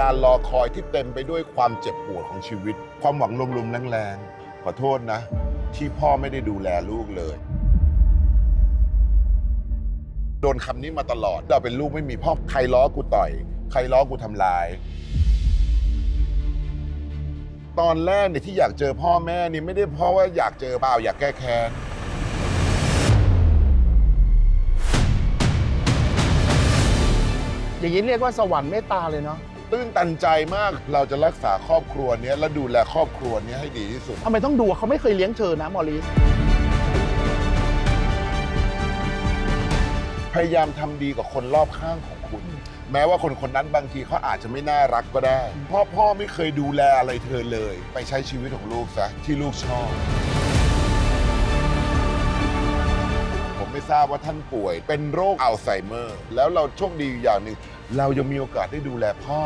การรอคอยที่เต็มไปด้วยความเจ็บปวดของชีวิต ความหวังลมๆแรงๆขอโทษนะ ที่พ่อไม่ได้ดูแลลูกเลยโดนคำนี้มาตลอด เราเป็นลูกไม่มีพ่อใครล้อกูต่อย ใครล้อกูทำลาย ตอนแรกเนี่ยที่อยากเจอพ่อแม่นี่ไม่ได้เพราะว่าอยากเจอเปล่าอยากแก้แค้นอย่างนี้เรียกว่าสวรรค์เมตตาเลยเนาะ ตื้นตันใจมาก เราจะรักษาครอบครัวเนี้ยและดูแลครอบครัวเนี้ยให้ดีที่สุด ทำไมต้องดูอะเขาไม่เคยเลี้ยงเธอนะมอริส พยายามทำดีกับคนรอบข้างของคุณ แม้ว่าคนคนนั้นบางทีเขาอาจจะไม่น่ารักก็ได้ เพ่อพ่อไม่เคยดูแลอะไรเธอเลย ไปใช้ชีวิตของลูกซะที่ลูกชอบ ผมไม่ทราบว่าท่านป่วย เป็นโรคอัลไซเมอร์ แล้วเราโชคดีอยู่อย่างหนึ่ง เรายังมีโอกาสได้ดูแลพ่อ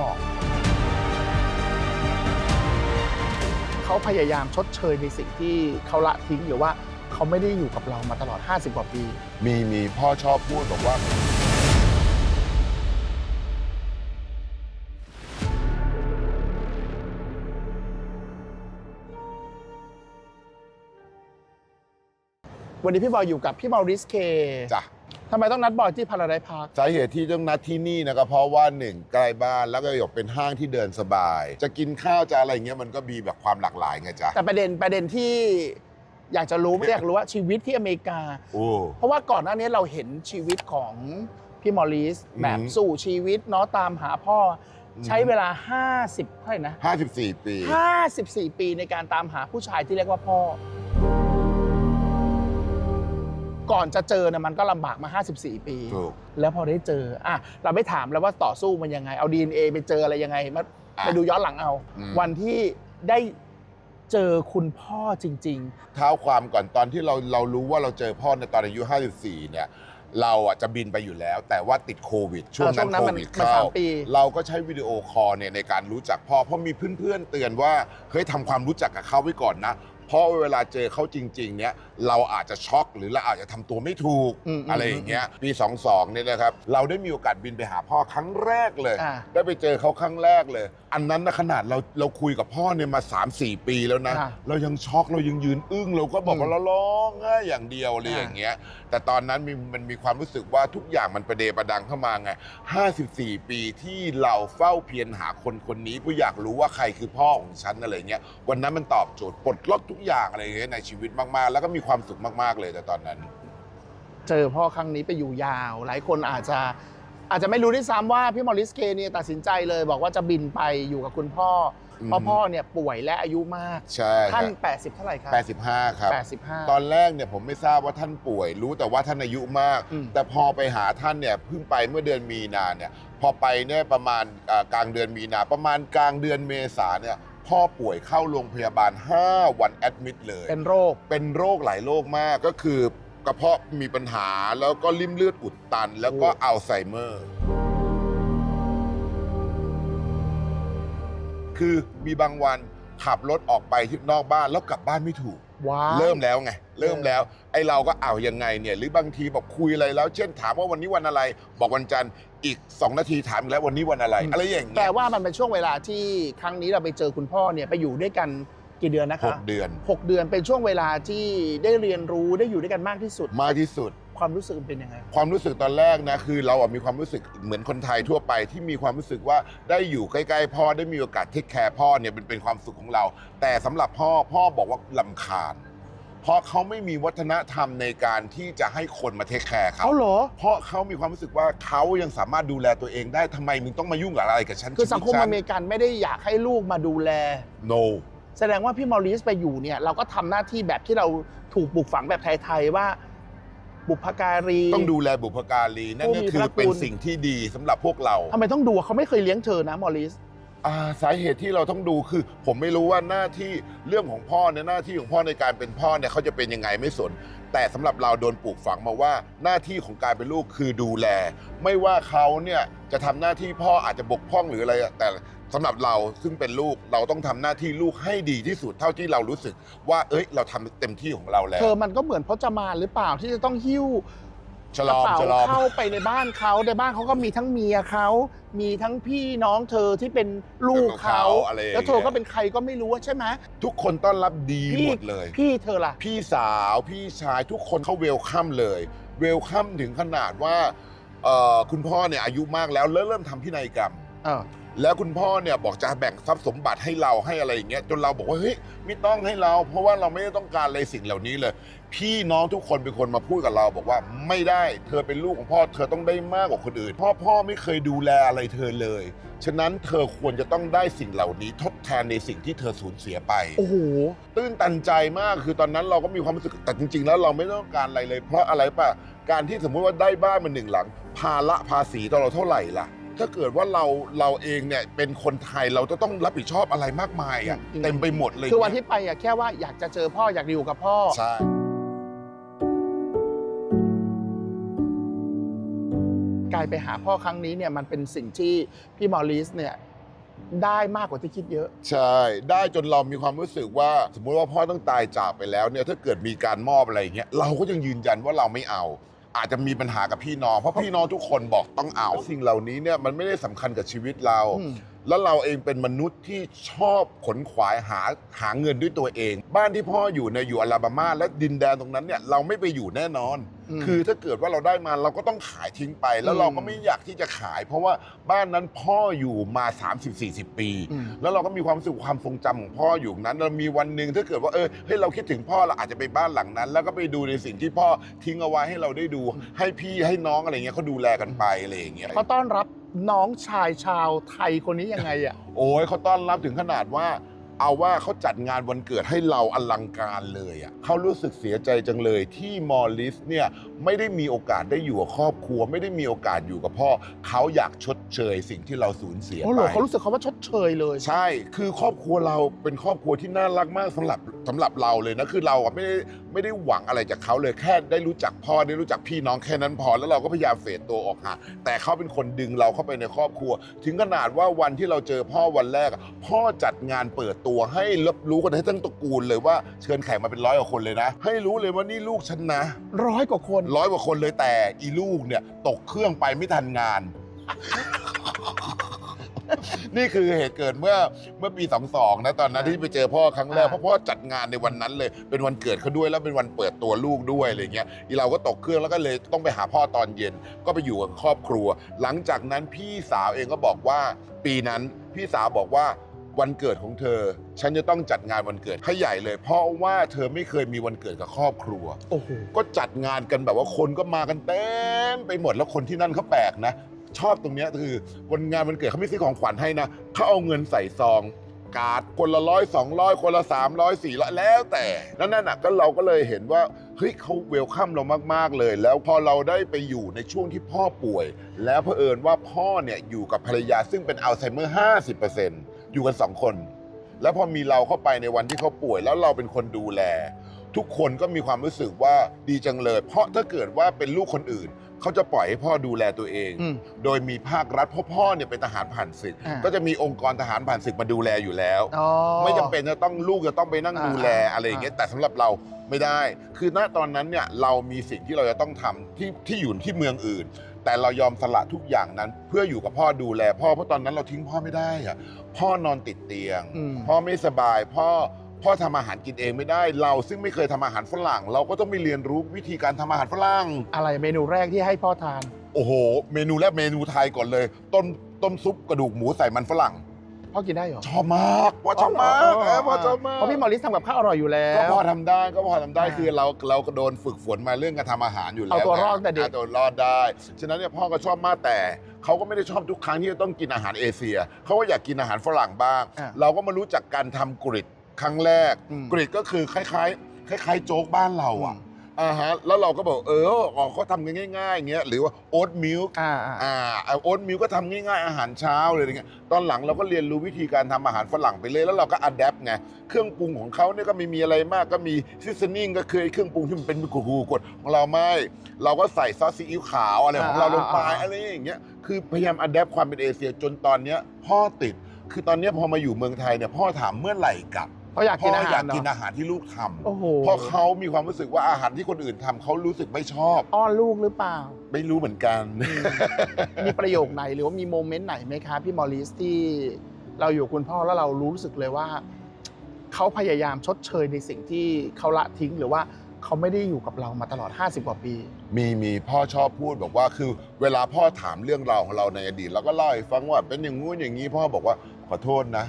เขาพยายามชดเชยในสิ่งที่เขาละทิ้งหรือว่าเขาไม่ได้อยู่กับเรามาตลอด 50 กว่าปี มีมีพ่อชอบพูดบอกว่า วันนี้พี่บอยอยู่กับพี่มอริสเค จ้ะ ทำไมต้องนัดบอยที่พาราไดพาร์ค สาเหตุที่ต้องนัดที่นี่นะก็เพราะว่าหนึ่งใกล้บ้านแล้วก็หยกเป็นห้างที่เดินสบาย จะกินข้าวจะอะไรเงี้ยมันก็มีแบบความหลากหลายไงจ๊ะแต่ประเด็นประเด็นที่อยากจะรู้ อยากรู้ว่าชีวิตที่อเมริกา โอ้ เพราะว่าก่อนหน้านี้เราเห็นชีวิตของพี่มอริสอืมแบบสู่ชีวิตเนาะตามหาพ่ออม ใช้เวลา 50เท่าไหร่นะห้าสิบสี่ปี 54 ปีในการตามหาผู้ชายที่เรียกว่าพ่อ ก่อนจะเจอเนี่ยมันก็ลำบากมา 54 ปี ถูก แล้วพอได้เจออะเราไม่ถามแล้วว่าต่อสู้มันยังไง เอา DNA ไปเจออะไรยังไงมาอะไปดูย้อนหลังเอา อืม วันที่ได้เจอคุณพ่อจริง เท้าความก่อนตอนที่เราเรารู้ว่าเราเจอพ่อในตอนอายุ 54 เนี่ย เราอะจะบินไปอยู่แล้ว แต่ว่าติดโควิด ช่วงเออช่นั้วนงนั้นโคมันวิดมันเข้าสามปี เราก็ใช้วิดีโอคอลเนี่ยในการรู้จักพ่อเพราะมีเพื่อนๆเตือนว่าเฮ้ยทำความรู้จักกับเขาไว้ก่อนนะ เพราะเวลาเจอเขาจริง ๆ เนี่ยเราอาจจะช็อกหรือเราอาจจะทำตัวไม่ถูกอืมอืมอะไรอย่างเงี้ยปี 22เนี่ยนะครับ เราได้มีโอกาสบินไปหาพ่อครั้งแรกเลย อ่าได้ไปเจอเขาครั้งแรกเลย อันนั้นนะขนาดเราเราคุยกับพ่อเนี่ยมา 3-4 ปีแล้วนะ อ่าเรายังช็อกเรายังยืนอึ้งเราก็บอกว่าอืมเราร้องไห้อย่างเดียวเลยอ่า อย่างเงี้ย แต่ตอนนั้นมีมันมีความรู้สึกว่าทุกอย่างมันประเดประดังเข้ามาไง 54 ปีที่เราเฝ้าเพียรหาคนคนนี้เพื่ออยากรู้ว่าใครคือพ่อของฉันอะไรเงี้ย วันนั้นมันตอบโจทย์ปลดล็อกทุกอย่างอะไรเงี้ยในชีวิตมากๆ แล้วก็มีความสุขมากๆเลยแต่ตอนนั้นๆเจอพ่อครั้งนี้ไปอยู่ยาว หลายคนอาจจะอาจจะไม่รู้ด้วยซ้ำว่าพี่มอริสเคเนี่ยตัดสินใจเลยบอกว่าจะบินไปอยู่กับคุณพ่ออม เพราะพ่อเนี่ยป่วยและอายุมาก ใช่ท่านค80 เท่าไหร่ครับรับ85 ครับ 85 ตอนแรกเนี่ยผมไม่ทราบว่าท่านป่วย รู้แต่ว่าท่านอายุมาก อืม แต่พอไปหาท่านเนี่ยเพิ่งไปเมื่อเดือนมีนาเนี่ยพอไปเนี่ยประมาณอ่ากลางเดือนมีนาประมาณกลางเดือนเมษาเนี่ย พ่อป่วยเข้าโรงพยาบาล 5 วันแอดมิดเลย เป็นโรค เป็นโรคหลายโรคมากก็คือกระเพาะมีปัญหาแล้วก็ริ่มเลือดอุดตัน แล้วก็โอ้อัลไซเมอร์ คือมีบางวันขับรถออกไปที่นอกบ้านแล้วกลับบ้านไม่ถูก ว้าวเริ่มแล้วไงเริ่มแล้วไอ้เราก็เอายังไงเนี่ยหรือบางทีบอกคุยอะไรแล้ว เช่นถามว่าวันนี้วันอะไร บอกวันจันทร์อีก 2 นาทีถามอีกแล้ววันนี้วันอะไร อะไรอย่างแปลเงี้ยว่ามันเป็นช่วงเวลาที่ครั้งนี้เราไปเจอคุณพ่อเนี่ยไปอยู่ด้วยกันกี่เดือนนะหคะกเดือน หกเดือนเป็นช่วงเวลาที่ได้เรียนรู้ได้อยู่ด้วยกันมากที่สุด มากที่สุด ความรู้สึกมันเป็นยังไง ความรู้สึกตอนแรกนะคือเราอะมีความรู้สึกเหมือนคนไทยทั่วไปที่มีความรู้สึกว่าได้อยู่ใกล้ๆพ่อได้มีโอกาสเทคแคร์พ่อเนี่ยเป็นเป็นความสุขของเรา แต่สำหรับพ่อพ่อบอกว่าลำคาญ เพราะเขาไม่มีวัฒนธรรมในการที่จะให้คนมาเทคแคร์เขา เอาเหรอ เพราะเขามีความรู้สึกว่าเขายังสามารถดูแลตัวเองได้ทำไมมึงต้องมายุ่งกับอะไรกับฉันคือสังคมชีวิตอเมริกันไม่ได้อยากให้ลูกมาดูแล no แสดงว่าพี่มอริสไปอยู่เนี่ยเราก็ทำหน้าที่แบบที่เราถูกปลูกฝังแบบไทย ๆ ว่า บุพการี ต้องดูแลบุพการีนั่นผู้ก็มีคือพระคุณเป็นสิ่งที่ดีสำหรับพวกเราทำไมต้องดูเขาไม่เคยเลี้ยงเธอนะมอริสอ่าสาเหตุที่เราต้องดูคือ ผมไม่รู้ว่าหน้าที่เรื่องของพ่อเนี่ยหน้าที่ของพ่อในการเป็นพ่อเนี่ยเขาจะเป็นยังไงไม่สน แต่สำหรับเราโดนปลูกฝังมาว่าหน้าที่ของการเป็นลูกคือดูแล ไม่ว่าเขาเนี่ยจะทำหน้าที่พ่ออาจจะบกพร่องหรืออะไรอะแต่ สำหรับเราซึ่งเป็นลูกเราต้องทำหน้าที่ลูกให้ดีที่สุดเท่าที่เรารู้สึก ว่าเอ้ย เราทำเต็มที่ของเราแล้ว เธอมันก็เหมือนพจมานหรือเปล่าที่จะต้องหิ้วฉลองกระเป๋าฉลอง เข้าไปในบ้านเขาในบ้านเขาก็มีทั้งเมียเขามีทั้งพี่น้องเธอที่เป็นลูกเขาอะไรอย่างเงี้ย แล้วเธอก็เป็นใครก็ไม่รู้อะใช่ไหมทุกคนต้อนรับดีพี่หมดเลย พี่เธอล่ะ พี่สาวพี่ชายทุกคนเขาเวลคัมเลย เวลคัมถึงขนาดว่าเอ่อคุณพ่อเนี่ยอายุมากแล้วแล้วเริ่มทำพินัยกรรม เออ แล้วคุณพ่อเนี่ยบอกจะแบ่งทรัพย์สมบัติให้เราให้อะไรอย่างเงี้ยจนเราบอกว่าเฮ้ยไม่ต้องให้เรา เพราะว่าเราไม่ได้ต้องการอะไรสิ่งเหล่านี้เลย พี่น้องทุกคนเป็นคนมาพูดกับเรา บอกว่าไม่ได้เธอเป็นลูกของพ่อ เธอต้องได้มากกว่าคนอื่นเพ่อพ่อไม่เคยดูแลอะไรเธอเลย ฉะนั้นเธอควรจะต้องได้สิ่งเหล่านี้ ทดแทนในสิ่งที่เธอสูญเสียไป โอ้โหตื้นตันใจมากคือตอนนั้นเราก็มีความรู้สึกแต่จริง ๆ แล้วเราไม่ต้องการอะไรเลย เพราะอะไรป่ะการที่สมมุติว่าได้บ้านมาหนึ่งหลัง ภาระภาษีต่อเราเท่าไหร่ล่ะ ถ้าเกิดว่าเราเราเองเนี่ยเป็นคนไทยเราจะต้องรับผิดชอบอะไรมากมายอะจริงๆเต็มไปหมดเลยคือวันที่ไปอะแค่ว่าอยากจะเจอพ่ออยากอยู่กับพ่อ ใช่กลายไปหาพ่อครั้งนี้เนี่ยมันเป็นสิ่งที่พี่มอริสเนี่ยได้มากกว่าที่คิดเยอะ ใช่ ได้จนเรามีความรู้สึกว่า สมมุติว่าพ่อต้องตายจากไปแล้วเนี่ยถ้าเกิดมีการมอบอะไรอย่างเงี้ยเราก็ยังยืนยันว่าเราไม่เอา อาจจะมีปัญหากับพี่น้อง เพราะพี่น้องทุกคนบอกต้องเอา สิ่งเหล่านี้เนี่ยมันไม่ได้สำคัญกับชีวิตเราอืมแล้วเราเองเป็นมนุษย์ที่ชอบขนขวายหาหาเงินด้วยตัวเอง บ้านที่พ่ออยู่เนี่ยอยู่อลาบามา และดินแดนตรงนั้นเนี่ยเราไม่ไปอยู่แน่นอนอืม คือถ้าเกิดว่าเราได้มาเราก็ต้องขายทิ้งไป แล้วอืมเราก็ไม่อยากที่จะขาย เพราะว่าบ้านนั้นพ่ออยู่มา 30-40 ปีอืมแล้วเราก็มีความรู้สึกความทรงจำของพ่ออยู่นั้น เรามีวันหนึ่งถ้าเกิดว่าเออเฮ้ยเราคิดถึงพ่อเราอาจจะไปบ้านหลังนั้น แล้วก็ไปดูในสิ่งที่พ่อทิ้งเอาไว้ให้เราได้ดู ให้พี่ให้น้องอะไรเงี้ยเขาดูแลกันไปอะไรอย่างเงี้ยเขาต้อนรับน้องชายชาวไทยคนนี้ยังไงอะโอ้ยเขาต้อนรับถึงขนาดว่า เอาว่าเขาจัดงานวันเกิดให้เราอลังการเลยอะเขารู้สึกเสียใจจังเลยที่มอลลิสเนี่ยไม่ได้มีโอกาสได้อยู่กับครอบครัว ไม่ได้มีโอกาสอยู่กับพ่อเขาอยากชดเชยสิ่งที่เราสูญเสียโอ้ไปโหเขารู้สึกเขาว่าชดเชยเลย ใช่ คือครอบครัวเราเป็นครอบครัวที่น่ารักมากสำหรับ สำหรับเราเลยนะคือเราอะไม่ได้ไม่ได้หวังอะไรจากเขาเลยแค่ได้รู้จักพ่อได้รู้จักพี่น้องแค่นั้นพอแล้วเราก็พยายามเฟดตัวออกห่างแต่เขาเป็นคนดึงเราเข้าไปในครอบครัว ถึงขนาดว่าวันที่เราเจอพ่อวันแรกอะพ่อจัดงานเปิดตัวให้รับรู้กันให้ทั้งตระกูลเลยว่าเชิญแขกมาเป็นร้อยกว่าคนเลยนะ ให้รู้เลยว่านี่ลูกฉันนะ ร้อยกว่าคน ร้อยกว่าคนเลยแต่อีลูกเนี่ยตกเครื่องไปไม่ทันงาน นี่คือเหตุเกิดเมื่อเมื่อปี 22 นะตอนนั้นที่ไปเจอพ่อครั้งแรกอ่าเพราะพ่อจัดงานในวันนั้นเลย เป็นวันเกิดเขาด้วยแล้วเป็นวันเปิดตัวลูกด้วยอะไรเงี้ยอีเราก็ตกเครื่องแล้วก็เลยต้องไปหาพ่อตอนเย็น ก็ไปอยู่กับครอบครัว หลังจากนั้นพี่สาวเองก็บอกว่าปีนั้นพี่สาวบอกว่าวันเกิดของเธอ ฉันจะต้องจัดงานวันเกิดให้ใหญ่เลย เพราะว่าเธอไม่เคยมีวันเกิดกับครอบครัวโอ้โหก็จัดงานกันแบบว่าคนก็มากันเต็มไปหมดแล้วคนที่นั่นเขาแปลกนะ ชอบตรงเนี้ยคือวันงานวันเกิดเขาไม่ซื้อของขวัญให้นะเขาเอาเงินใส่ซอง การ์ดคนละร้อยสองร้อยคนละสามร้อยสี่ร้อยแล้วแต่แล้วนั่นน่ะก็เราก็เลยเห็นว่าเฮ้ยเขาเวลคัมเรามากๆเลย แล้วพอเราได้ไปอยู่ในช่วงที่พ่อป่วย แล้วเผอิญว่าพ่อเนี่ยอยู่กับภรรยาซึ่งเป็นอัลไซเมอร์50%อยู่กันสองคน แล้วพอมีเราเข้าไปในวันที่เขาป่วย แล้วเราเป็นคนดูแล ทุกคนก็มีความรู้สึกว่าดีจังเลย เพราะถ้าเกิดว่าเป็นลูกคนอื่น เขาจะปล่อยให้พ่อดูแลตัวเอง อืมโดยมีภาครัฐเพราะพ่อเนี่ยเป็นทหารผ่านศึก อ่า ก็จะมีองค์กรทหารผ่านศึกมาดูแลอยู่แล้ว อ๋อ ไม่จำเป็นจะต้องลูกจะต้องไปนั่งอ่าดูแลอ่าอะไรอย่างเงี้ยแต่สำหรับเราไม่ได้ คือณตอนนั้นเนี่ยเรามีสิ่งที่เราจะต้องทำที่ที่อยู่ที่เมืองอื่น แต่เรายอมสละทุกอย่างนั้น เพื่ออยู่กับพ่อดูแล พ่อเพราะตอนนั้นเราทิ้งพ่อไม่ได้อะพ่อนอนติดเตียง อืม พ่อไม่สบายพ่อ พ่อทำอาหารกินเองไม่ได้ เราซึ่งไม่เคยทำอาหารฝรั่ง เราก็ต้องไปเรียนรู้วิธีการทำอาหารฝรั่ง อะไรเมนูแรกที่ให้พ่อทาน โอ้โห เมนูแรกเมนูไทยก่อนเลย ต้มต้มซุปกระดูกหมูใส่มันฝรั่ง พ่อกินได้เหรอชอบมากพ่อชอบมากเออพ่อชอบมากเพราะพี่มอริสทำกับข้าวอร่อยอยู่แล้ว ก็พอทำได้ก็พอทำได้อ่าคือเราเราก็โดนฝึกฝนมาเรื่องการทำอาหารอยู่แล้วเอาตัวรอดตั้งแต่เด็กาตัวรอดได้ฉะนั้นเนี่ยพ่อก็ชอบมากแต่เขาก็ไม่ได้ชอบทุกครั้งที่จะต้องกินอาหารเอเชียเขาก็อยากกินอาหารฝรั่งบ้าง อะเราก็มารู้จักการทำกริด ครั้งแรก อืม กริดก็คือคล้ายๆ คล้าย ๆ โจ๊กบ้านเราอะอืมอ่าฮะแล้วเราก็บอกเอออ๋อเขาทำกันง่ายๆอย่างเงี้ยหรือว่าโอ๊ตมิลค์อ่าอ่า อ่าโอ๊ตมิลก็ทำง่ายๆอาหารเช้าเลยอะไรเงี้ยตอนหลังเราก็เรียนรู้วิธีการทำอาหารฝรั่งไปเลยแล้วเราก็อัดแอปไงเครื่องปรุงของเขาเนี่ยก็ไม่มีอะไรมากก็มีซิสนิ่งก็คือไอ้เครื่องปรุงที่มันเป็นกูกูกดของเราไม่ เราก็ใส่ซอสซีอิ๊วขาวอะไรของเราลงไปอะไรอย่างเงี้ยคือพยายามอัดแอปความเป็นเอเชียจนตอนเนี้ยพ่อติด คือตอนเนี้ยพอมาอยู่เมืองไทยเนี่ยพ่อถามเมื่อไหร่กลับ เพราะอยากพ่กินออาหารอยากเนอะกินอาหารที่ลูกทำโอ้โหเพราะเขามีความรู้สึกว่าอาหารที่คนอื่นทำเขารู้สึกไม่ชอบ อ้อนลูกหรือเปล่า ไม่รู้เหมือนกัน มีประโยคไหนหรือว่ามีโมเมนต์ไหนไหมคะพี่มอริสที่เราอยู่กับคุณพ่อแล้วเรารู้สึกเลยว่า เขาพยายามชดเชยในสิ่งที่เขาละทิ้งหรือว่าเขาไม่ได้อยู่กับเรามาตลอด 50 กว่าปี มีมีพ่อชอบพูดบอกว่าคือเวลาพ่อถามเรื่องราวของเราในอดีตเราก็เล่าให้ฟังว่าเป็นอย่างงู้นอย่างนี้พ่อบอกว่าขอโทษนะ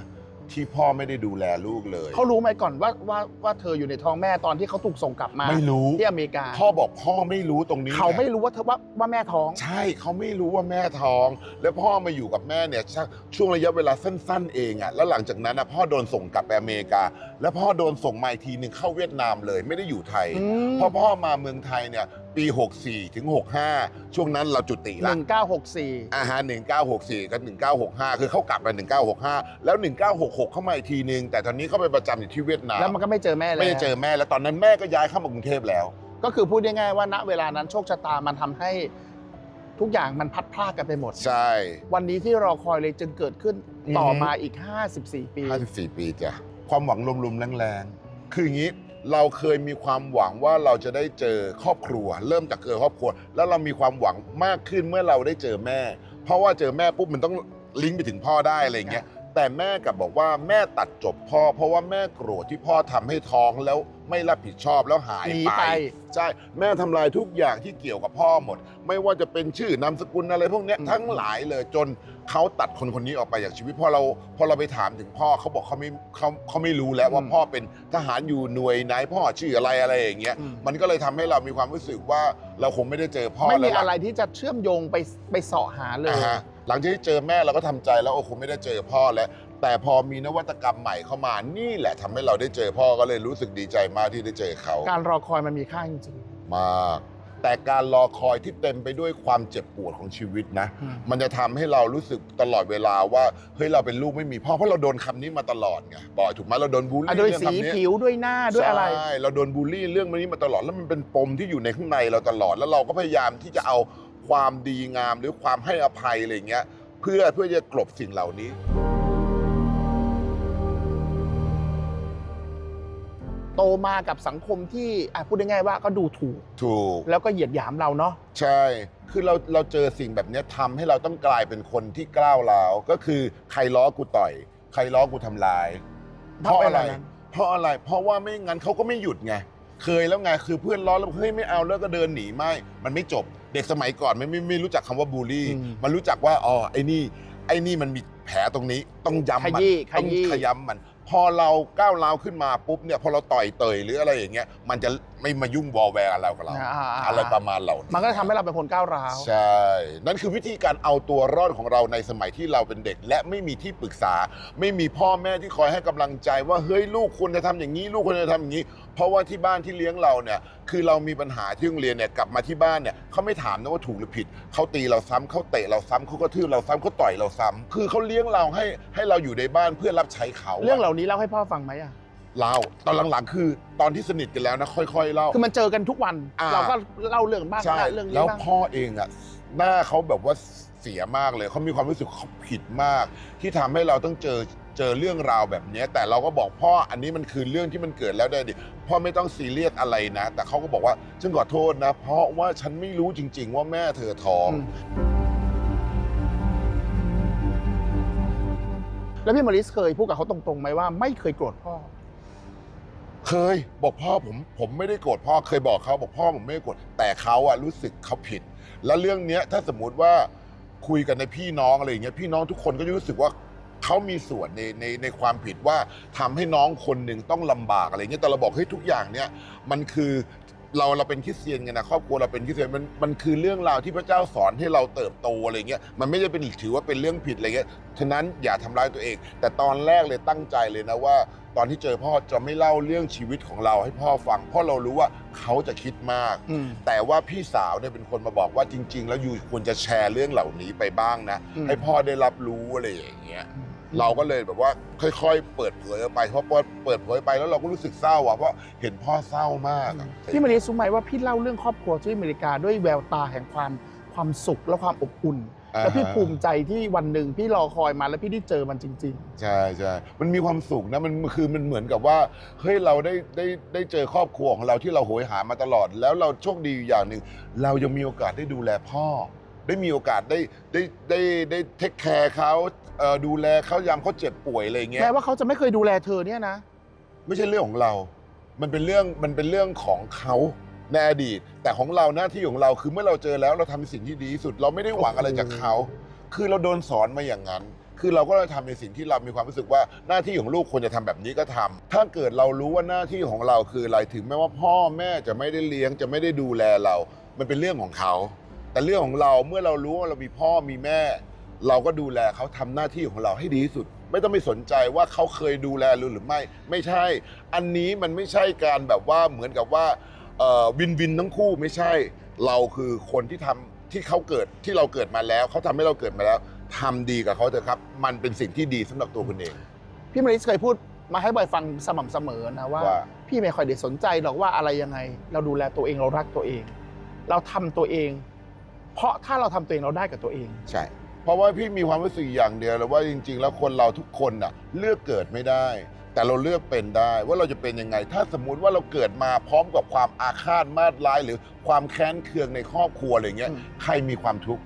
ที่พ่อไม่ได้ดูแลลูกเลย เขารู้ไหมก่อนว่าว่าว่าเธออยู่ในท้องแม่ตอนที่เขาถูกส่งกลับมาไม่รู้ที่อเมริกา พ่อบอกพ่อไม่รู้ตรงนี้เขาไม่ไงรู้ว่าเธอว่าว่าแม่ท้อง ใช่เขาไม่รู้ว่าแม่ท้อง แล้วพ่อมาอยู่กับแม่เนี่ยช่ช่วงระยะเวลาสั้น ๆ เองอะแล้วหลังจากนั้นนะพ่อโดนส่งกลับไปอเมริกา แล้วพ่อโดนส่งมาอีกทีหนึ่งเข้าเวียดนามเลย ไม่ได้อยู่ไทยอืมพอพ่อมาเมืองไทยเนี่ย ปี 64 ถึง 65 ช่วงนั้นเราจุติหละนึ่งเก้าหกสี่อาหาร1964 กับ 1965 คือเขากลับไป1965 แล้ว 1966 เข้ามาอีกทีนึง แต่ตอนนี้เขาไปประจำอยู่ที่เวียดนามแล้วมันก็ไม่เจอแม่แล้วไม่ได้เจอแม่แล้วตอนนั้นแม่ก็ย้ายเข้ามากรุงเทพแล้ว ก็คือพูดง่ายๆว่าณเวลานั้นโชคชะตามันทำให้ทุกอย่างมันพัดพรากกันไปหมด ใช่ วันนี้ที่รอคอยเลยจึงเกิดขึ้นอือฮึต่อมาอีก 54 ปี 54 ปีจ้ะความหวังลมๆแรงๆ คืออย่างนี้ เราเคยมีความหวังว่าเราจะได้เจอครอบครัว เริ่มจากเจอครอบครัว แล้วเรามีความหวังมากขึ้นเมื่อเราได้เจอแม่ เพราะว่าเจอแม่ปุ๊บมันต้องลิงก์ไปถึงพ่อได้อะไรอย่างเงี้ยแต่แม่กลับบอกว่าแม่ตัดจบพ่อ เพราะว่าแม่โกรธที่พ่อทำให้ท้องแล้วไม่รับผิดชอบแล้วหายหนีไป ไป ใช่แม่ทำลายทุกอย่างที่เกี่ยวกับพ่อหมด ไม่ว่าจะเป็นชื่อนามสกุลอะไรพวกเนี้ยอืม ทั้งหลายเลยจน เขาตัดคนคนนี้ออกไปจากชีวิตพอเราพอเราไปถามถึงพ่อเขาบอกเขาไม่เขาเขาไม่รู้แล้วว่าพ่อเป็นทหารอยู่หน่วยไหนพ่อชื่ออะไรอะไรอย่างเงี้ยอืมมันก็เลยทำให้เรามีความรู้สึกว่าเราคงไม่ได้เจอพ่อไม่มีแล้วล่อะไรที่จะเชื่อมโยงไปไปเสาะหาเลย อ่าฮะหลังจากที่เจอแม่เราก็ทำใจแล้วโอ้คงไม่ได้เจอพ่อแล้ว แต่พอมีนวัตกรรมใหม่เข้ามานี่แหละทำให้เราได้เจอพ่อก็เลยรู้สึกดีใจมากที่ได้เจอเขาการรอคอยมันมีค่าจริงมาก แต่การรอคอยที่เต็มไปด้วยความเจ็บปวดของชีวิตนะอืมมันจะทำให้เรารู้สึกตลอดเวลาว่าเฮ้ยเราเป็นลูกไม่มีพ่อเพราะเราโดนคำนี้มาตลอดไงบอยถูกไหมเราโดนบูลอะลี่ด้วยเรื่องสีคำนี้ ผิวด้วยหน้าด้วยอะไร ใช่เราโดนบูลลี่เรื่องนี้มาตลอดแล้วมันเป็นปมที่อยู่ในข้างในเราตลอด แล้วเราก็พยายามที่จะเอาความดีงามหรือความให้อภัยอะไรอย่างเงี้ยเพื่อเพื่อจะกลบสิ่งเหล่านี้ โตมากับสังคมที่อะพูดง่ายๆว่าก็ดูถูก ถูก แล้วก็เหยียดหยามเราเนาะ ใช่ คือเราเราเจอสิ่งแบบเนี้ยทำให้เราต้องกลายเป็นคนที่กล้าวร้าว ก็คือใครล้อกูต่อย ใครล้อกูทำลาย เพราะอะไรเพราะอะไร เพราะว่าไม่งั้นเขาก็ไม่หยุดไง เคยแล้วไง คือเพื่อนล้อแล้วเฮ้ยไม่เอาแล้วก็เดินหนีไม่ มันไม่จบ เด็กสมัยก่อนไม่ไม่ไม่รู้จักคำว่าบูลลี่ อืมมันรู้จักว่า อ๋อ ไอ้นี่ ไอ้นี่มันมีแผลตรงนี้ ต้องย้ำขมัน ยี้ต้องขยี้ ขย้ำมัน พอเราก้าวร้าวขึ้นมาปุ๊บเนี่ยพอเราต่อยเตยหรืออะไรอย่างเงี้ยมันจะไม่มายุ่งวอลแวร์อะไรกับเราอ่าๆๆ อะไรประมาณเหล่านี้ มันก็ทำให้เราเป็นคนก้าวร้าว ใช่ นั่นคือวิธีการเอาตัวรอดของเราในสมัยที่เราเป็นเด็ก และไม่มีที่ปรึกษา ไม่มีพ่อแม่ที่คอยให้กำลังใจ ว่าเฮ้ยลูกควรจะทำอย่างนี้ ลูกควรจะทำอย่างนี้ เพราะว่าที่บ้านที่เลี้ยงเราเนี่ยคือเรามีปัญหาที่โรงเรียนเนี่ยกลับมาที่บ้านเนี่ยเขาไม่ถามนะว่าถูกหรือผิดเขาตีเราซ้ำเขาเตะเราซ้ำเขาก็ทืบเราซ้ำเขาต่อยเราซ้ำคือเขาเลี้ยงเราให้ให้เราอยู่ในบ้านเพื่อรับใช้เขาะ เรื่องเหล่านี้เล่าให้พ่อฟังไหมอะ เล่าตอนหลังๆ คือตอนที่สนิทกันแล้วนะ ค่อย ๆ เล่า คือมันเจอกันทุกวัน อ่า เราก็เล่าเรื่องบ้างใช่เล่าเรื่องนี้แล้วบ้าง พ่อเองอะหน้าเขาแบบว่าเสียมากเลยเขามีความรู้สึกเขาผิดมาก ที่ทำให้เราต้องเจอเจอเรื่องราวแบบเนี้ยแต่เราก็บอกพ่ออันนี้มันคือเรื่องที่มันเกิดแล้วได้ดิพ่อไม่ต้องซีเรียสอะไรนะ แต่เขาก็บอกว่าฉันขอโทษนะ เพราะว่าฉันไม่รู้จริง ๆ ว่าแม่เธอท้อง อืม แล้วพี่มาริสเคยพูดกับเขาตรงๆไหมว่าไม่เคยโกรธพ่อ เคยบอกพ่อผมผมไม่ได้โกรธพ่อเคยบอกเขาบอกพ่อผมไม่ได้โกรธแต่เขาอะรู้สึกเขาผิด แล้วเรื่องเนี้ยถ้าสมมุติว่าคุยกันในพี่น้องอะไรอย่างเงี้ยพี่น้องทุกคนก็จะรู้สึกว่าเขามีส่วนในในในความผิดว่าทำให้น้องคนหนึ่งต้องลำบากอะไรเงี้ยแต่เราบอกเฮ้ยทุกอย่างเนี้ยมันคือ เราเราเป็นคริสเตียนกันนะครอบครัวเราเป็นคริสเตียนมันมันคือเรื่องราวที่พระเจ้าสอนให้เราเติบโตอะไรเงี้ยมันไม่ได้เป็นถือว่าเป็นเรื่องผิดอะไรเงี้ยฉะนั้นอย่าทำร้ายตัวเอง แต่ตอนแรกเลยตั้งใจเลยนะว่า ตอนที่เจอพ่อจะไม่เล่าเรื่องชีวิตของเราให้พ่อฟัง เพราะเรารู้ว่าเขาจะคิดมาก แต่ว่าพี่สาวเนี่ยเป็นคนมาบอกว่าจริง ๆ แล้วอยู่ควรจะแชร์เรื่องเหล่านี้ไปบ้างนะ ให้พ่อได้รับรู้อะไรอย่างเงี้ย เราก็เลยแบบว่าค่อย ๆ เปิดเผยออกไปเพราะพอเปิดเผยไปแล้วเราก็รู้สึกเศร้าอะเพราะเห็นพ่อเศร้ามากอะพี่มาริสรู้ไหมว่าพี่เล่าเรื่องครอบครัวที่อเมริกาด้วยแววตาแห่งความความสุขและความอบอุ่น แล้วพี่อ่าฮะภูมิใจที่วันหนึ่งพี่รอคอยมาแล้วพี่ได้เจอมันจริงใช่ใช่มันมีความสุขนะมันคือมันเหมือนกับว่าเฮ้ยเราได้ได้ได้เจอครอบครัวของเราที่เราโหยหามาตลอด แล้วเราโชคดีอยู่อย่างหนึ่งเรายังมีโอกาสได้ดูแลพ่อ ได้มีโอกาสได้ได้ได้ได้เทคแคร์เขา เอ่อดูแลเขายามเขาเจ็บป่วยอะไรอย่างๆเงี้ยแม้ว่าเขาจะไม่เคยดูแลเธอเนี่ยนะ ไม่ใช่เรื่องของเรา มันเป็นเรื่องมันเป็นเรื่องของเขาในอดีต แต่ของเราหน้าที่ของเราคือเมื่อเราเจอแล้วเราทำในสิ่งที่ดีที่สุด เราไม่ได้หวังอะไรจากเขา คือเราโดนสอนมาอย่างนั้น คือเราก็เลยทำในสิ่งที่เรามีความรู้สึกว่าหน้าที่ของลูกควรจะทำแบบนี้ก็ทำถ้าเกิดเรารู้ว่าหน้าที่ของเราคืออะไรถึงแม้ว่าพ่อแม่จะไม่ได้เลี้ยงจะไม่ได้ดูแลเรา มันเป็นเรื่องของเขา แต่เรื่องของเราเมื่อเรารู้ว่าเรามีพ่อมีแม่ เราก็ดูแลเขาทำหน้าที่ของเราให้ดีที่สุด ไม่ต้องไปสนใจว่าเขาเคยดูแลเราหรือไม่ ไม่ใช่ อันนี้มันไม่ใช่การแบบว่าเหมือนกับว่าเอ่อวินวินทั้งคู่ไม่ใช่ เราคือคนที่ทำที่เขาเกิดที่เราเกิดมาแล้ว เขาทำให้เราเกิดมาแล้วทำดีกับเขาเถอะครับ มันเป็นสิ่งที่ดีสำหรับตัวคุณเอง พี่มาริสเคยพูดมาให้บอยฟังสม่ำเสมอนะว่า ว่า พี่ไม่ค่อยได้สนใจหรอกว่าอะไรยังไง เราดูแลตัวเองเรารักตัวเอง เราทำตัวเอง เพราะถ้าเราทำตัวเองเราได้กับตัวเอง ใช่ เพราะว่าพี่มีความรู้สึกอย่างเดียวเลยว่าจริง ๆ แล้วคนเราทุกคนน่ะเลือกเกิดไม่ได้ แต่เราเลือกเป็นได้ว่าเราจะเป็นยังไง ถ้าสมมุติว่าเราเกิดมาพร้อมกับความอาฆาตมาดร้าย หรือความแค้นเคืองในครอบครัวอะไรเงี้ยอืมใครมีความทุกข์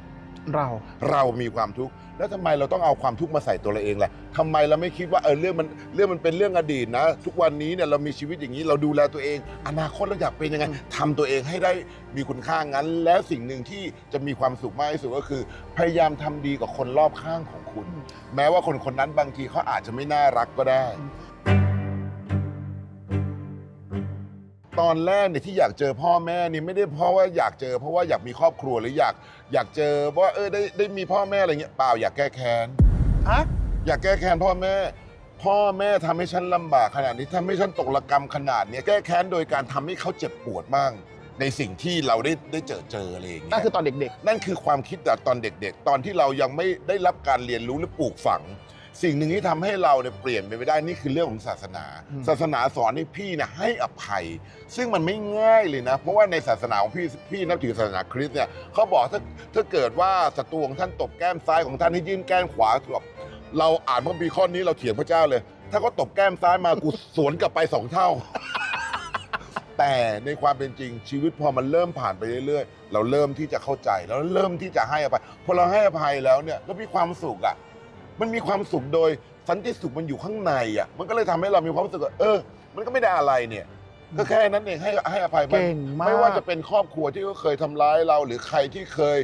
เราเรามีความทุกข์แล้วทำไมเราต้องเอาความทุกข์มาใส่ตัวเราเองล่ะทำไมเราไม่คิดว่าเออเรื่องมันเรื่องมันเป็นเรื่องอดีตนะ ทุกวันนี้เนี่ยเรามีชีวิตอย่างนี้เราดูแลตัวเอง อนาคตเราอยากเป็นยังไงทำตัวเองให้ได้มีคุณค่างั้น และสิ่งหนึ่งที่จะมีความสุขมากที่สุดก็คือ พยายามทำดีกับคนรอบข้างของคุณ แม้ว่าคนคนนั้นบางทีเขาอาจจะไม่น่ารักก็ได้ ตอนแรกเนี่ยที่อยากเจอพ่อแม่นี่ไม่ได้เพราะว่าอยากเจอ เพราะว่าอยากมีครอบครัวหรืออยากอยากเจอว่าเออได้ได้มีพ่อแม่อะไรเงี้ยเปล่าอยากแก้แค้นฮะอยากแก้แค้นพ่อแม่ พ่อแม่ทำให้ฉันลำบากขนาดนี้ทำให้ฉันตกระกรรมขนาดเนี้ยแก้แค้นโดยการทำให้เขาเจ็บปวดบ้างในสิ่งที่เราได้ได้เจอเจออะไรอย่างเงี้นั่นย คือตอนเด็กนั่นคือความคิดแต่ตอนเด็กๆ ตอนที่เรายังไม่ได้รับการเรียนรู้หรือปลูกฝัง สิ่งหนึ่งที่ทำให้เราเนี่ยเปลี่ยนไปไม่ได้นี่คือเรื่องของศาสนา อืม ศาสนาสอนให้พี่นะให้อภัย ซึ่งมันไม่ง่ายเลยนะ เพราะว่าในศาสนาของพี่พี่นับถือศาสนาคริสต์เนี่ยเขาบอกถ้าถ้าเกิดว่าศัตรูของท่านตบแก้มซ้ายของท่านให้ยื่นแก้มขวาแบบเราอ่านพระคัมภีร์ข้อนี้เราเถียงพระเจ้าเลย ถ้าเขาตบแก้มซ้ายมากูสวนกลับไปสองเท่า แต่ในความเป็นจริงชีวิตพอมันเริ่มผ่านไปเรื่อยๆ เราเริ่มที่จะเข้าใจแล้วเริ่มที่จะให้อภัยพอเราให้อภัยแล้วเนี่ยก็มีความสุขอะ มันมีความสุขโดยสันติสุขมันอยู่ข้างในอะ มันก็เลยทำให้เรามีความรู้สึกว่าเออ มันก็ไม่ได้อะไรเนี่ย ก็แค่นั้นเองให้ให้อภัยๆมันเก่งมาก ไม่ว่าจะเป็นครอบครัวที่เขาเคยทำร้ายเรา หรือใครที่เคย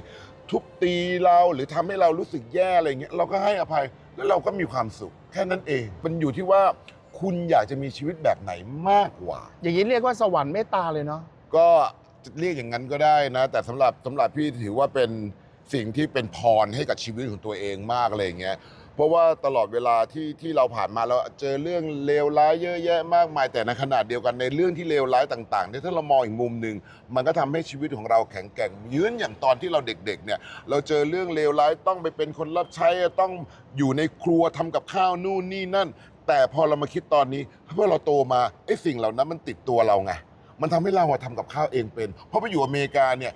ทุบตีเราหรือทำให้เรารู้สึกแย่อะไรเงี้ยเราก็ให้อภัยแล้วเราก็มีความสุข แค่นั้นเอง มันอยู่ที่ว่าคุณอยากจะมีชีวิตแบบไหนมากกว่า อย่างนี้เรียกว่าสวรรค์เมตตาเลยเนาะ ก็เรียกอย่างนั้นก็ได้นะ แต่สำหรับสำหรับพี่ถือว่าเป็นสิ่งที่เป็นพรให้กับชีวิตของตัวเองมากอะไรอย่างเงี้ย เพราะว่าตลอดเวลาที่ที่เราผ่านมาเราเจอเรื่องเลวร้ายเยอะแยะมากมาย แต่ในขณะเดียวกันในเรื่องที่เลวร้ายต่างๆเนี่ยถ้าเรามองอีกมุมหนึ่งมันก็ทำให้ชีวิตของเราแข็งแกร่งยืนอย่างตอนที่เราเด็กๆเนี่ยเราเจอเรื่องเลวร้ายต้องไปเป็นคนรับใช้ต้องอยู่ในครัวทำกับข้าวนู่นนี่นั่น แต่พอเรามาคิดตอนนี้เมื่อเราโตมาไอ้สิ่งเหล่านั้นมันติดตัวเราไง มันทำให้เราอะทำกับข้าวเองเป็น เพราะไปอยู่อเมริกาเนี่ย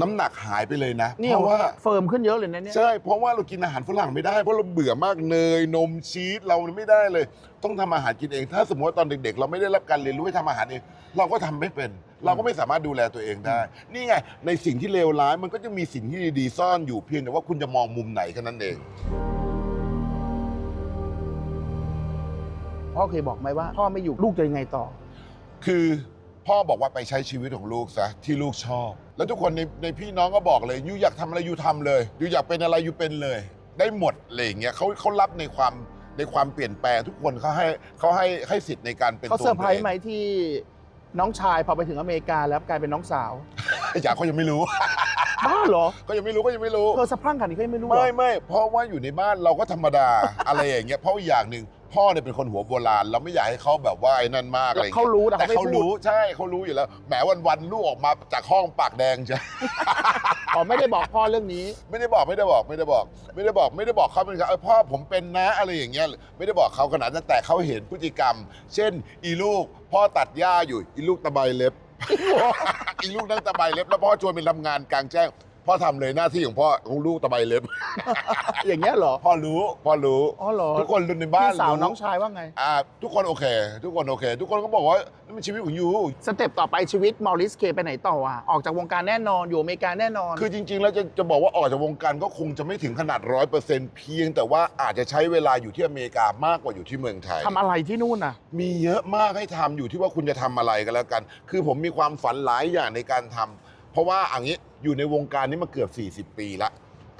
น้ำหนักหายไปเลยนะนี่เพราะว่าเฟิร์มขึ้นเยอะเลยนะเนี่ยใช่เพราะว่าเรากินอาหารฝรั่งไม่ได้เพราะเราเบื่อมากเนยนมชีสเราไม่ได้เลย ต้องทำอาหารกินเอง ถ้าสมมติว่าตอนเด็กๆ เราไม่ได้รับการเรียนรู้ให้ทำอาหารเองเราก็ทำไม่เป็น เราก็ไม่สามารถดูแลตัวเองได้ นี่ไงในสิ่งที่เลวร้ายมันก็จะมีสิ่งที่ดีๆซ่อนอยู่เพียงแต่ว่าคุณจะมองมุมไหนแค่นั้นเอง พ่อเคยบอกไหมว่า พ่อไม่อยู่ลูกจะยังไงต่อ คือ พ่อบอกว่าไปใช้ชีวิตของลูกซะที่ลูกชอบ แล้วทุกคนในในพี่น้องก็บอกเลยยูอยากทำอะไรยูทำเลยยูอยากเป็นอะไรยูเป็นเลย ได้หมดอะไรอย่างเงี้ยเขาเขารับในความในความเปลี่ยนแปลงทุกคนเขาให้เขาให้ให้สิทธิ์ในการเป็นเขาตัวเซอร์ไพรตัวส์ไหมที่น้องชายพอไปถึงอเมริกาแล้วกลายเป็นน้องสาวเองอยากเขายังไม่รู้ บ้าเหรอก็ยังไม่รู้ก็ยังไม่รู้ เธอสะพรั่งขนาดนี้ก็ยังไม่รู้เหรอ ไม่ไม่เพราะว่าอยู่ในบ้านเราก็ธรรมดา อะไรอย่างเงี้ยเพราะอีกอย่างหนึ่งพ่อเนี่ยเป็นคนหัวโบราณ เราไม่อยากให้เขาแบบว่าไอ้นั่นมากอะไรอย่งเขางี้ยรู้แต่แต่เขาไม่เขาพูด รู้ใช่เขารู้อยู่แล้วแหมวันวันๆลูกออกมาจากห้องปากแดงใช่อ๋อไม่ได้บอกพ่อเรื่องนี้ ไม่ได้บอกไม่ได้บอกไม่ได้บอก ไม่ได้บอกไม่ได้บอกเขาเป็นครับเออพ่อผมเป็นนะอะไรอย่างเงี้ยไม่ได้บอกเขาขนาดนั้นแต่เขาเห็นพฤติกรรม เช่น อีลูก พ่อตัดหญ้าอยู่ อีลูกตะไบเล็บ อีลูกนั่งตะไบเล็บแล้วพ่อชวนไปทำงานกลางแจ้ง พ่อทำเลยหน้าที่ของพ่อของลูกตะไบเล็บ อย่างเงี้ยเหรอ พ่อรู้พ่อรู้ อ๋อเหรอทุกคนในบ้านพี่สาวรู้น้องชายว่าไง อ่าทุกคนโอเค ทุกคนโอเค ทุกคนก็บอกว่านี่มันชีวิตของยู สเต็ปต่อไปชีวิตมอริสเคไปไหนต่ออะ ออกจากวงการแน่นอนอยู่อเมริกาแน่นอน คือจริง ๆ แล้วจะจะบอกว่าออกจากวงการก็คงจะไม่ถึงขนาดร้อยเปอร์เซ็นต์เพียง แต่ว่าอาจจะใช้เวลาอยู่ที่อเมริกามากกว่าอยู่ที่เมืองไทย ทำอะไรที่นู่นอะ มีเยอะมากให้ทำอยู่ที่ว่าคุณจะทำอะไรกันแล้วกัน คือผมมีความฝันหลายอย่างในการทำ เพราะว่าอย่างนี้อยู่ในวงการนี้มาเกือบ 40 ปีละ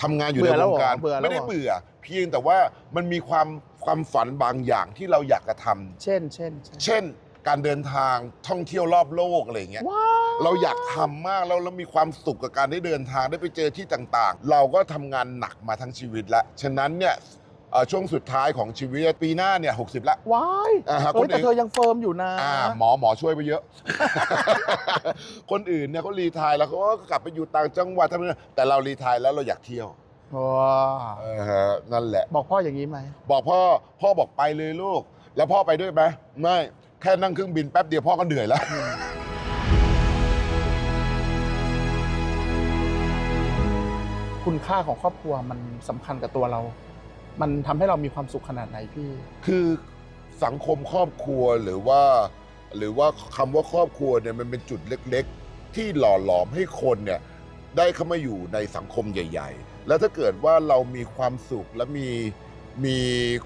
ทำงานอยู่เบื่ในอแล้ววงการเหรอเบื่อแล้วไม่ได้เหรอเบื่อ เพียงแต่ว่ามันมีความความฝันบางอย่างที่เราอยากจะทำเช่นเช่นเช่นเช่น การเดินทางท่องเที่ยวรอบโลกอะไรอย่างเงี้ย ว้าวเราอยากทำมากแล้วเรามีความสุขกับการได้เดินทางได้ไปเจอที่ต่างๆ เราก็ทำงานหนักมาทั้งชีวิตแล้วฉะนั้นเนี่ยเอ่อช่วงสุดท้ายของชีวิตปีหน้าเนี่ยหกสิบละว้ายอ่าฮะเฮ้ยคนอื่นแต่เธอยังเฟิร์มอยู่นะ อ่าหมอหมอช่วยไปเยอะ คนอื่นเนี่ยเขารีไทายแล้วเขาก็กลับไปอยู่ต่างจังหวัดทำงานแต่เรารีไทายแล้วเราอยากเที่ยวว้าวเออฮะนั่นแหละ บอกพ่ออย่างนี้ไหม บอกพ่อพ่อบอกไปเลยลูก แล้วพ่อไปด้วยไหมไม่แค่นั่งเครื่องบินแป๊บเดียวพ่อก็เหนื่อยแล้ว คุณค่าของครอบครัวมันสำคัญกับตัวเรา มันทำให้เรามีความสุขขนาดไหนพี่ คือสังคมครอบครัวหรือว่า หรือว่าคำว่าครอบครัวเนี่ยมันเป็นจุดเล็กๆ ที่หล่อหลอมให้คนเนี่ยได้เข้ามาอยู่ในสังคมใหญ่ ๆ แล้วถ้าเกิดว่าเรามีความสุขและมีมี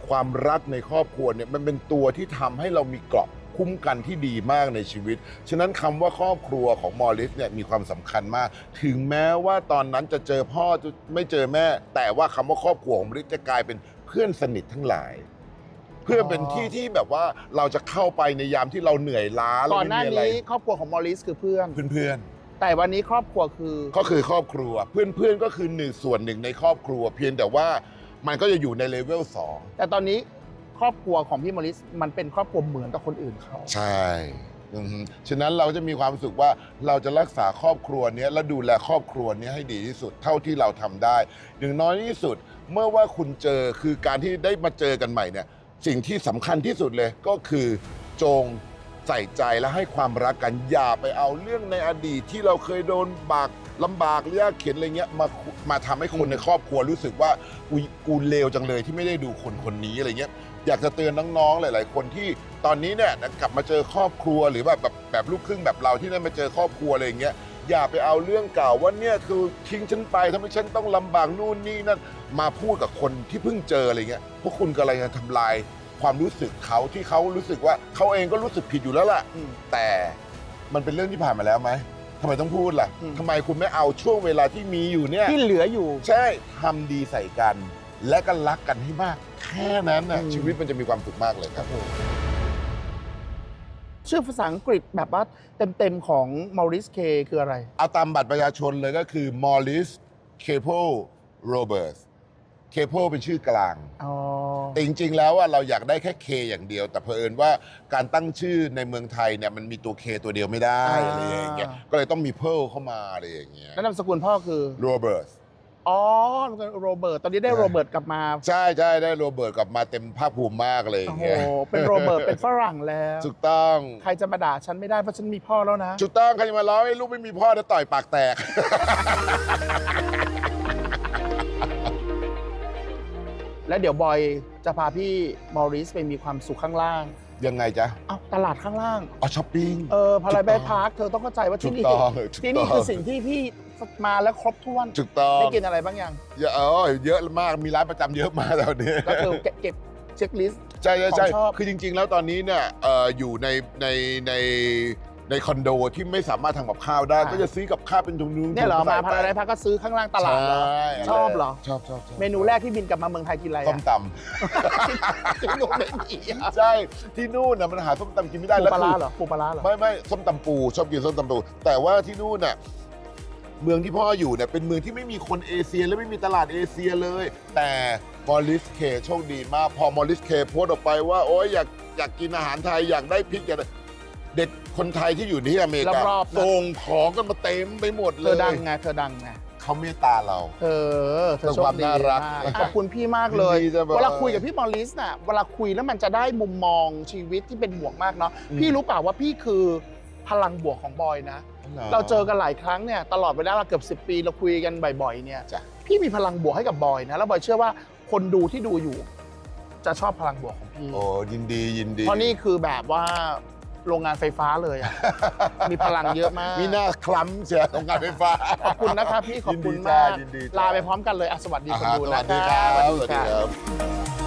ความรักในครอบครัวเนี่ยมันเป็นตัวที่ทำให้เรามีเกราะ คุ้มกันที่ดีมากในชีวิต ฉะนั้นคำว่าครอบครัวของมอริสเนี่ยมีความสำคัญมาก ถึงแม้ว่าตอนนั้นจะเจอพ่อจะไม่เจอแม่ แต่ว่าคำว่าครอบครัวของมอริสจะกลายเป็นเพื่อนสนิททั้งหลายเพื่อเป็นที่ที่แบบว่าเราจะเข้าไปในยามที่เราเหนื่อยล้าก่อนหน้าไม่มีอะไรนี้ครอบครัวของมอริสคือเพื่อนเพื่อนแต่วันนี้ครอบครัวคือๆก็คือครอบครัว เพื่อนๆก็คือหนึ่งส่วนหนึ่งในครอบครัว เพียงแต่ว่ามันก็จะอยู่ในเลเวลสองแต่ตอนนี้ ครอบครัวของพี่มอริสมันเป็นครอบครัวเหมือนกับคนอื่นเขา ใช่อือฮึฉะนั้นเราจะมีความรู้สึกว่าเราจะรักษาครอบครัวเนี้ยและดูแลครอบครัวเนี้ยให้ดีที่สุดเท่าที่เราทำได้ อย่างน้อยที่สุดเมื่อว่าคุณเจอคือการที่ได้มาเจอกันใหม่เนี่ยสิ่งที่สำคัญที่สุดเลยก็คือจงใส่ใจและให้ความรักกันอย่าไปเอาเรื่องในอดีตที่เราเคยโดนบากลำบากยากเข็นอะไรเงี้ยมามาทำให้คนในครอบครัวรู้สึกว่ากูเลวจังเลยที่ไม่ได้ดูคนคนนี้อะไรเงี้ย อยากจะเตือนน้องๆหลาย ๆ คนที่ตอนนี้เนี่ยนะกลับมาเจอครอบครัวหรือแบบแบบแบบลูกครึ่งแบบเราที่ได้มาเจอครอบครัวอะไรอย่างเงี้ยอย่าไปเอาเรื่องเก่าว่าเนี่ยคือทิ้งฉันไปทำให้ฉันต้องลำบากนู่นนี่นั่นมาพูดกับคนที่เพิ่งเจออะไรเงี้ยพวกคุณกำลังจะทำลายความรู้สึกเขาที่เขารู้สึกว่าเขาเองก็รู้สึกผิดอยู่แล้วล่ะอืมแต่มันเป็นเรื่องที่ผ่านมาแล้วไหมทำไมต้องพูดล่ะอืมทำไมคุณไม่เอาช่วงเวลาที่มีอยู่เนี่ยที่เหลืออยู่ ใช่ทำดีใส่กัน และก็รักกันให้มาก แค่นั้นนะอืมชีวิตมันจะมีความสุขมากเลยครับ ชื่อภาษาอังกฤษแบบว่าเต็ม ๆ ของมอริสเคคืออะไร เอาตามบัตรประชาชนเลยก็คือ Morris c a p o Roberts c a p o เป็นชื่อกลาง อ๋อ แต่จริง ๆ แล้วว่าเราอยากได้แค่ K อย่างเดียว แต่เผอิญว่าการตั้งชื่อในเมืองไทยเนี่ยมันมีตัว K ตัวเดียวไม่ได้อ่าอะไรอย่างเงี้ย ก็เลยต้องมีเพิ่เข้ามาอะไรอย่างเงี้ย แล้วนามสกุลพ่อคือ Roberts อ๋อโรเบิร์ตตอนนี้ได้ใช่โรเบิร์ตกลับมาใช่ใช่ได้โรเบิร์ตกลับมาเต็มภาคภูมิมากเลยอโอ้ย่างโหเงี้ยเป็นโรเบิร์ตเป็นฝรั่งแล้วถูกต้องใครจะมาด่าฉันไม่ได้เพราะฉันมีพ่อแล้วนะถูกต้องใครจะมาล้อให้ลูกไม่มีพ่อจะต่อยปากแตก แล้วเดี๋ยวบอยจะพาพี่มอริสไปมีความสุขข้างล่างยังไงจ๊ะเอ้าตลาดข้างล่าง อ๋อช้อปปิ้ง เออพาราถูกไบต้องพาร์คเธอต้องเข้าใจว่าที่นี่ถูกต้องถูกที่นี่ต้องคือสิ่งที่พี่ มาแล้วครบถ้วน ถูกต้องได้กินอะไรบ้างยังเยอะเออเยอะมากมีร้านประจำเยอะมากตอนนี้ ก็คือเก็บเก็บเช็คลิสต์ ใช่ใช่ใช่ของชอบ คือจริง ๆ แล้วตอนนี้เนี่ยเอ่ออยู่ในในในในคอนโดที่ไม่สามารถทำกับข้าวได้ ก็จะซื้อกับข้าวเป็นถุงๆเนี่ยเหรอใส่มาไปพาราไบพาร์คก็ซื้อข้างล่างตลาดเหรอใช่ชอบเหรอ ชอบชอบชอบเมนูแรกที่บินกลับมาเมืองไทยกินอะไรส้อะมตที่นู่นไม่มีอะำใช่ที่นู่นน่ะมันหาส้มตำกินไม่ได้ปูแล้วปลาคืร้าอเหรอปูปลาร้าเหรอ ไม่ไม่ส้มตำปูชอบกินส้มตำปูแต่ว่าที่นู่นน่ะ เมืองที่พ่ออยู่เนี่ยเป็นเมืองที่ไม่มีคนเอเชียและไม่มีตลาดเอเชียเลย แต่มอริสเคโชคดีมาก พอมอริสเคโพสต์ออกไปว่าโอ๊ยอยากอยากกินอาหารไทยอยากได้พริกอยากได้เด็กคนไทยที่อยู่ที่อเมริการอบๆนะ ส่งของกันมาเต็มไปหมดเธเลอยดังไงเธอดังไงเขาเมตตาเราเออเธอโชคความดีน่ารักมากขอบคุณพี่มากเลยยินดีจะบอกเวลาคุยกับพี่มอริสน่ะเวลาคุยแล้วมันจะได้มุมมองชีวิตที่เป็นบวกมากเนาะอืม พี่รู้เปล่าว่าพี่คือพลังบวกของบอยนะ เราเจอกันหลายครั้งเนี่ยตลอดเวลาเกือบ 10 ปีเราคุยกันบ่อยๆเนี่ยจ้ะ พี่มีพลังบวกให้กับบอยนะแล้วบอยเชื่อว่าคนดูที่ดูอยู่ จะชอบพลังบวกของพี่ โอ้ยินดียินดี เพราะนี่คือแบบว่าโรงงานไฟฟ้าเลยอะ มีพลังเยอะมาก มีหน้าคล้ำเชียวของการไฟฟ้า ขอบคุณนะครับพี่ขอบคุณยินดีจ้มาก ยินดีจ้ลาไปพร้อมกันเลยอะสวัสดีอ่าคนฮะดูสวันะสดีครับสวัสสดีวัสดีค่ะครับ